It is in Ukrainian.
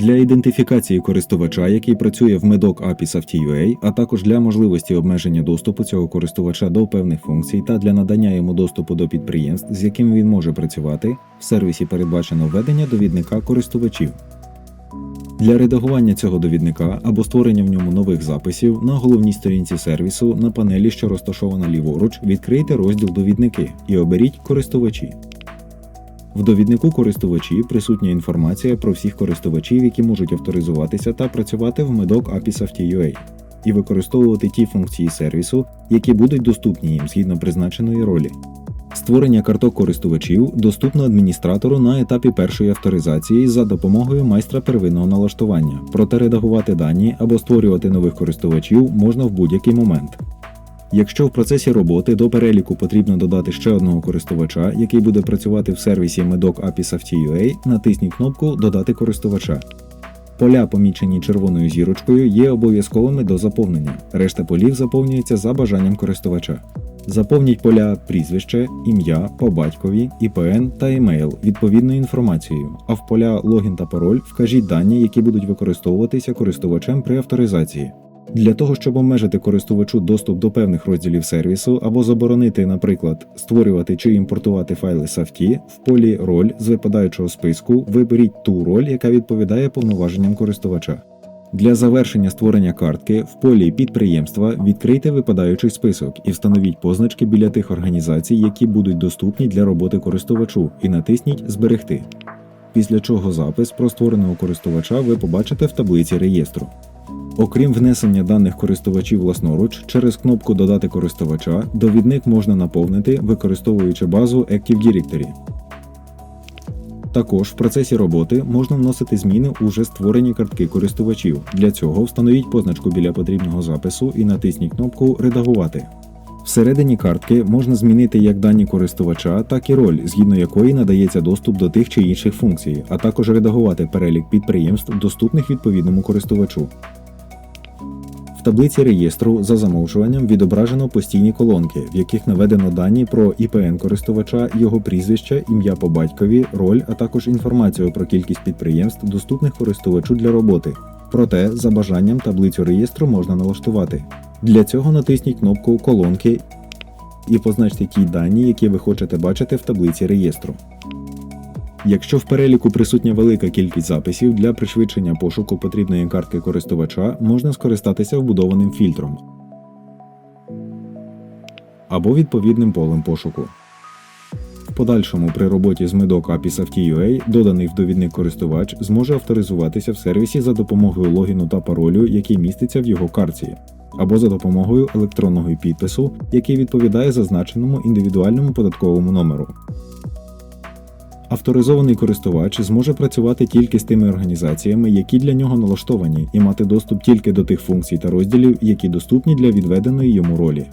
Для ідентифікації користувача, який працює в медок API Safety.ua, а також для можливості обмеження доступу цього користувача до певних функцій та для надання йому доступу до підприємств, з якими він може працювати, в сервісі передбачено введення довідника користувачів. Для редагування цього довідника або створення в ньому нових записів на головній сторінці сервісу на панелі, що розташована ліворуч, відкрийте розділ Довідники і оберіть Користувачі. В довіднику користувачі присутня інформація про всіх користувачів, які можуть авторизуватися та працювати в медок API Safety.ua і використовувати ті функції сервісу, які будуть доступні їм згідно призначеної ролі. Створення карток користувачів доступно адміністратору на етапі першої авторизації за допомогою майстра первинного налаштування, проте редагувати дані або створювати нових користувачів можна в будь-який момент. Якщо в процесі роботи до переліку потрібно додати ще одного користувача, який буде працювати в сервісі Medok API Safety.ua, натисніть кнопку Додати користувача. Поля, помічені червоною зірочкою, є обов'язковими до заповнення. Решта полів заповнюється за бажанням користувача. Заповніть поля прізвище, ім'я, по батькові, ІПН та емейл відповідною інформацією, а в поля логін та пароль вкажіть дані, які будуть використовуватися користувачем при авторизації. Для того, щоб обмежити користувачу доступ до певних розділів сервісу або заборонити, наприклад, створювати чи імпортувати файли SAFT, в полі Роль з випадаючого списку виберіть ту роль, яка відповідає повноваженням користувача. Для завершення створення картки в полі підприємства відкрийте випадаючий список і встановіть позначки біля тих організацій, які будуть доступні для роботи користувачу, і натисніть Зберегти. Після чого запис про створеного користувача ви побачите в таблиці реєстру. Окрім внесення даних користувачів власноруч, через кнопку Додати користувача довідник можна наповнити, використовуючи базу Active Directory. Також в процесі роботи можна вносити зміни у вже створені картки користувачів. Для цього встановіть позначку біля потрібного запису і натисніть кнопку Редагувати. Всередині картки можна змінити як дані користувача, так і роль, згідно якої надається доступ до тих чи інших функцій, а також редагувати перелік підприємств, доступних відповідному користувачу. В таблиці реєстру за замовчуванням відображено постійні колонки, в яких наведено дані про ІПН користувача, його прізвище, ім'я по батькові, роль, а також інформацію про кількість підприємств, доступних користувачу для роботи. Проте, за бажанням, таблицю реєстру можна налаштувати. Для цього натисніть кнопку Колонки і позначте ті дані, які ви хочете бачити в таблиці реєстру. Якщо в переліку присутня велика кількість записів, для пришвидшення пошуку потрібної картки користувача можна скористатися вбудованим фільтром або відповідним полем пошуку. В подальшому при роботі з медок API Safety.ua доданий в довідник користувач зможе авторизуватися в сервісі за допомогою логіну та паролю, який міститься в його картці, або за допомогою електронного підпису, який відповідає зазначеному індивідуальному податковому номеру. Авторизований користувач зможе працювати тільки з тими організаціями, які для нього налаштовані, і мати доступ тільки до тих функцій та розділів, які доступні для відведеної йому ролі.